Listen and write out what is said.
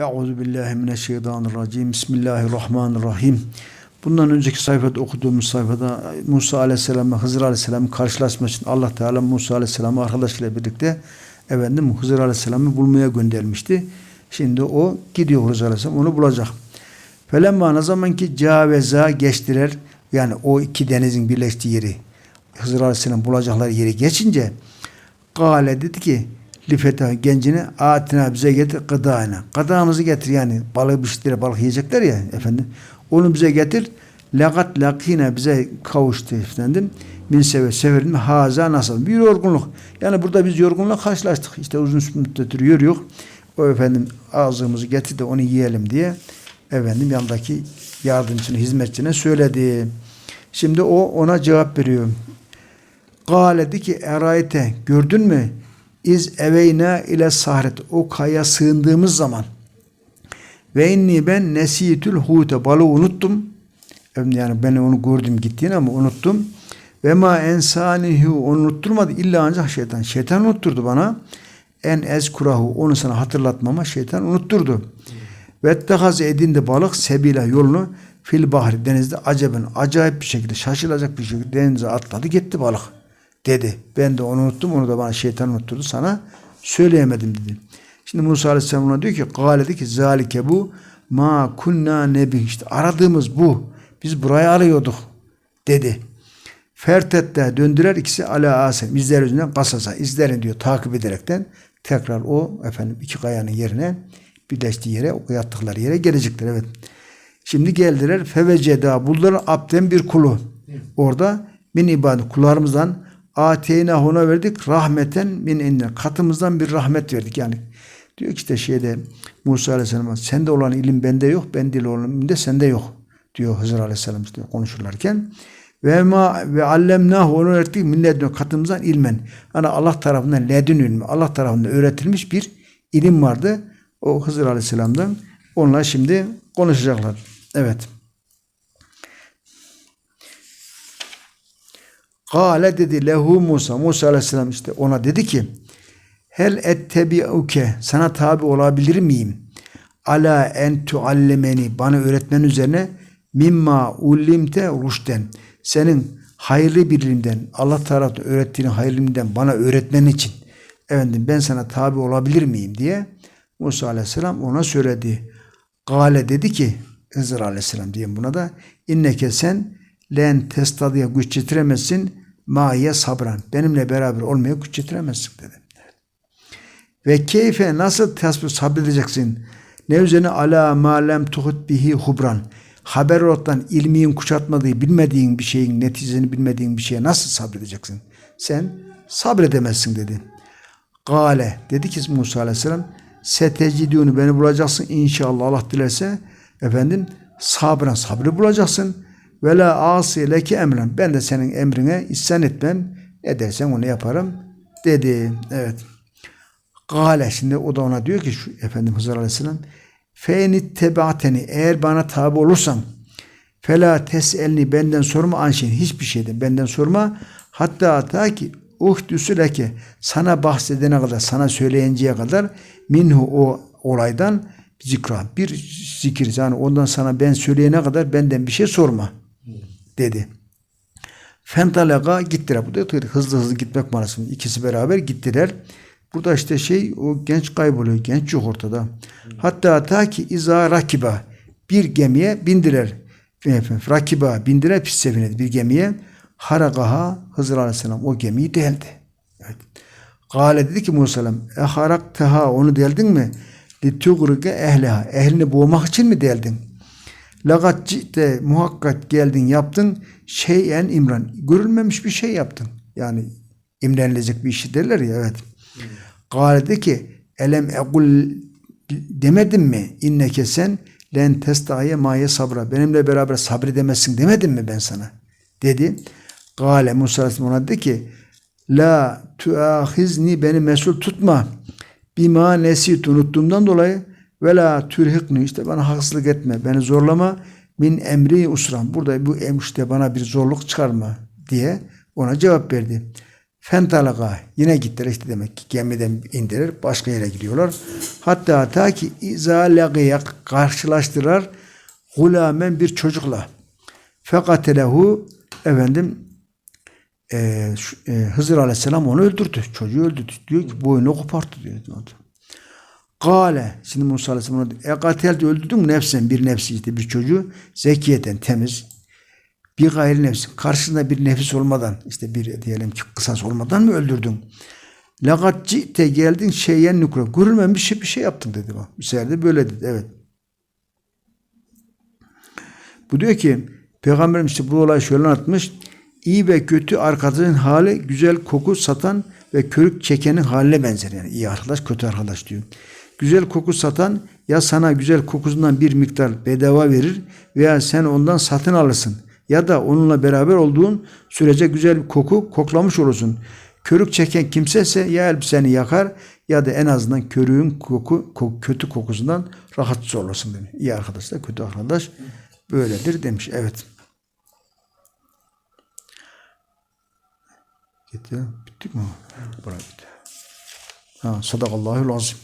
Euzu billahi mineşşeytanirracim. Bismillahirrahmanirrahim. Bundan önceki sayfada okuduğumuz sayfada Musa Aleyhisselam ve Hızır Aleyhisselam'ın karşılaşması için Allah Teala Musa Aleyhisselam'ı arkadaşıyla birlikte efendim Hızır Aleyhisselam'ı bulmaya göndermişti. Şimdi o gidiyor Hızır Aleyhisselam onu bulacak. Felemma ne zaman ki caveza geçtiler yani o iki denizin birleştiği yeri Hızır Aleyhisselam bulacakları yeri geçince Kale dedi ki Lifeta gencine atina bize getir gıdağına. Gıdağımızı getir yani balık piştiler balık yiyecekler ya efendim. Onu bize getir. Lakat lakine bize kavuştu efendim. Min seve severin haza nasıl? Bir yorgunluk. Yani burada biz yorgunlukla karşılaştık. İşte uzun müddettir yürüyor. O efendim ağzımızı getir de onu yiyelim diye efendim yanındaki yardımcısına, hizmetçine söyledi. Şimdi o ona cevap veriyor. Gale ki erayete gördün mü? İz eveyna ile sahret o kaya sığındığımız zaman ve inni ben nesiyetül hute balığı unuttum. Yani ben onu gördüm gittiğini ama unuttum. Ve ma ensanihu onu unutturmadı illa ancak şeytan. Şeytan unutturdu bana. En ezkurahu onu sana hatırlatmama şeytan unutturdu. Ve ettehaz edindi balık sebila yolunu fil bahri denizde aceben acayip bir şekilde şaşılacak bir şekilde denize atladı gitti balık dedi. Ben de onu unuttum. Onu da bana şeytan unutturdu. Sana söyleyemedim dedi. Şimdi Musa Aleyhisselam ona diyor ki Gale dedi ki zalike bu ma kunna nebi işte aradığımız bu. Biz burayı arıyorduk dedi. Fertette döndürer ikisi ala asem izler yüzünden kasasa izlerini diyor takip ederekten tekrar o efendim iki kayanın yerine birleştiği yere o yattıkları yere gelecekler evet. Şimdi geldiler feveceda buldular abden bir kulu. Orada min ibadet kullarımızdan ateyna ona verdik rahmeten min inne. Katımızdan bir rahmet verdik yani. Diyor ki işte şeyde Musa Aleyhisselam sende olan ilim bende yok ben dil olan ilim de sende yok. diyor Hızır Aleyhisselam işte konuşurlarken. Ve ma ve allemnahu onu öğrettik millet katımızdan ilmen. Yani Allah tarafından ledün ilmi Allah tarafından öğretilmiş bir ilim vardı. O Hızır Aleyhisselam'dan onunla şimdi konuşacaklar. Evet Kale dedi lehu Musa. Musa aleyhisselam işte ona dedi ki Hel ettebi'uke sana tabi olabilir miyim? Ala en tuallemeni bana öğretmen üzerine mimma ullimte ruşten senin hayırlı bir ilimden Allah tarafından öğrettiğin hayırlı ilimden bana öğretmen için efendim ben sana tabi olabilir miyim diye Musa aleyhisselam ona söyledi. Gale dedi ki Hızır aleyhisselam diyeyim buna da inneke sen len testadiye güç getiremezsin maiye sabran. Benimle beraber olmaya güç getiremezsin dedi. Ve keyfe nasıl tasbih sabredeceksin? Ne üzerine ala ma lem tuhut bihi hubran. Haber ottan ilmiyin kuşatmadığı, bilmediğin bir şeyin neticesini bilmediğin bir şeye nasıl sabredeceksin? Sen sabredemezsin dedi. Gale dedi ki Musa Aleyhisselam seteciduni beni bulacaksın inşallah Allah dilerse efendim sabran sabrı bulacaksın ve la asi leke emren. Ben de senin emrine isyan etmem. Ne dersen onu yaparım dedi. Evet. Gale şimdi o da ona diyor ki şu Efendim Hızır Aleyhisselam Fenit tebateni eğer bana tabi olursan fela teselni benden sorma anşin hiçbir şeyden benden sorma hatta ta ki uhdüsü leke sana bahsedene kadar sana söyleyinceye kadar minhu o olaydan zikra bir zikir yani ondan sana ben söyleyene kadar benden bir şey sorma dedi. Fentalega gittiler. Bu da hızlı hızlı gitmek manasında. İkisi beraber gittiler. Burada işte şey o genç kayboluyor. Genç yok ortada. Hatta ta ki iza rakiba bir gemiye bindiler. Rakiba bindiler pis sefinedi bir gemiye. Haragaha Hızır Aleyhisselam o gemiyi deldi. Evet. Gale dedi ki Musa Aleyhisselam e harak teha onu deldin mi? Litugruge ehliha. Ehlini boğmak için mi deldin? Lagat cidde muhakkak geldin yaptın şeyen imran. Görülmemiş bir şey yaptın. Yani imrenilecek bir işi derler ya evet. Gale dedi ki elem egul demedim mi inneke sen len testaye maye sabra. Benimle beraber sabredemezsin demedim mi ben sana? Dedi. Gale Musa Aleyhisselam ona dedi ki la tuahizni beni mesul tutma. Bima nesit unuttuğumdan dolayı ve la türhikni işte bana haksızlık etme, beni zorlama. Min emri usran. Burada bu işte bana bir zorluk çıkarma diye ona cevap verdi. Fentalaka yine gittiler işte demek ki gemiden indiler başka yere gidiyorlar. Hatta ta ki izalagiye karşılaştılar gulamen bir çocukla. Fekatelehu efendim e, e, Hızır Aleyhisselam onu öldürdü. Çocuğu öldürdü. Diyor ki boynu koparttı diyor. Kale. Şimdi Musa Aleyhisselam ona E katel öldürdün mü nefsen bir nefsi işte bir çocuğu zekiyeten temiz bir gayri nefsin karşısında bir nefis olmadan işte bir diyelim ki kısas olmadan mı öldürdün? Lakat te geldin şeyyen nukra. Görülmemiş bir şey yaptın dedi. Bu sefer de böyle dedi. Evet. Bu diyor ki Peygamberim işte bu olay şöyle anlatmış. İyi ve kötü arkadaşın hali güzel koku satan ve körük çekenin haline benzer. Yani iyi arkadaş kötü arkadaş diyor. Güzel koku satan ya sana güzel kokusundan bir miktar bedava verir veya sen ondan satın alırsın. Ya da onunla beraber olduğun sürece güzel bir koku koklamış olursun. Körük çeken kimse ise ya elbiseni yakar ya da en azından körüğün koku, ko- kötü kokusundan rahatsız olursun demiş. İyi arkadaş da kötü arkadaş böyledir demiş. Evet. Gitti. Bittik mi? Bırak bitti. Ha, sadakallahu lazım.